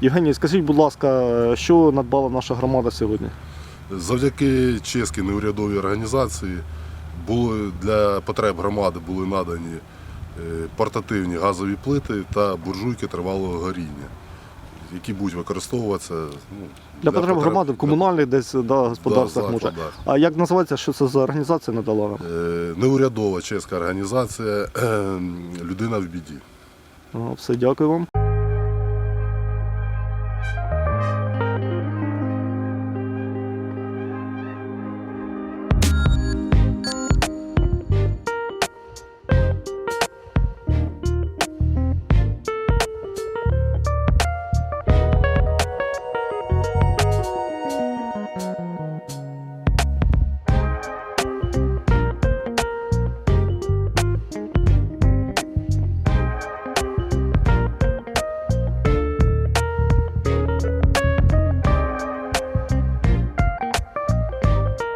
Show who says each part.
Speaker 1: Євгеній, скажіть, будь ласка, що надбала наша громада сьогодні?
Speaker 2: Завдяки чеській неурядовій організації були для потреб громади були надані е, портативні газові плити та буржуйки тривалого горіння, які будуть використовуватися ну,
Speaker 1: Для потреб громади в комунальних десь да, господарствах
Speaker 2: Да,
Speaker 1: може.
Speaker 2: Да.
Speaker 1: А як називається, що це за організація надала вам?
Speaker 2: Е, неурядова чеська організація е, Людина в біді.
Speaker 1: Ну, все, дякую вам.